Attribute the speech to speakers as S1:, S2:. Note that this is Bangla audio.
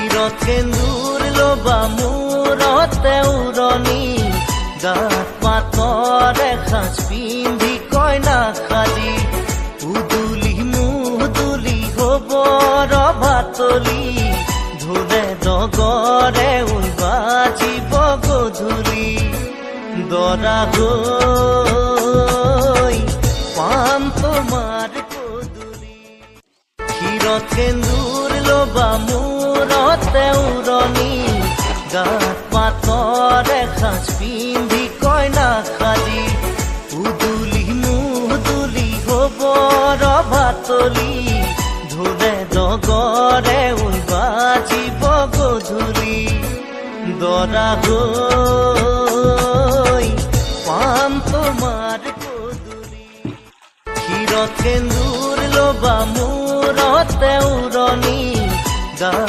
S1: ক্ষীৰত সেন্দুৰ লবা মূৰতে উৰণি গাত পাতৰে সাজ পিন্ধি কইনা সাজি উদুলি মুদুলি হব ৰভাতলি ধুলে ডগৰে উলবাজিব গধূলি। দৰা গৈ পাম তোমাৰ পদূলি ক্ষীৰত সেন্দুৰ লবা উৰণি গাত পাতৰে সাজ পিন্ধি কইনা সাজি উদুলি মুদুলি হব ৰভাতলি ধুলে ডগৰে উলবাজিব গধূলি। দৰা গৈ পাম তোমাৰ পদূলি ক্ষীৰত সেন্দুৰ লবা মূৰতে উৰণি গা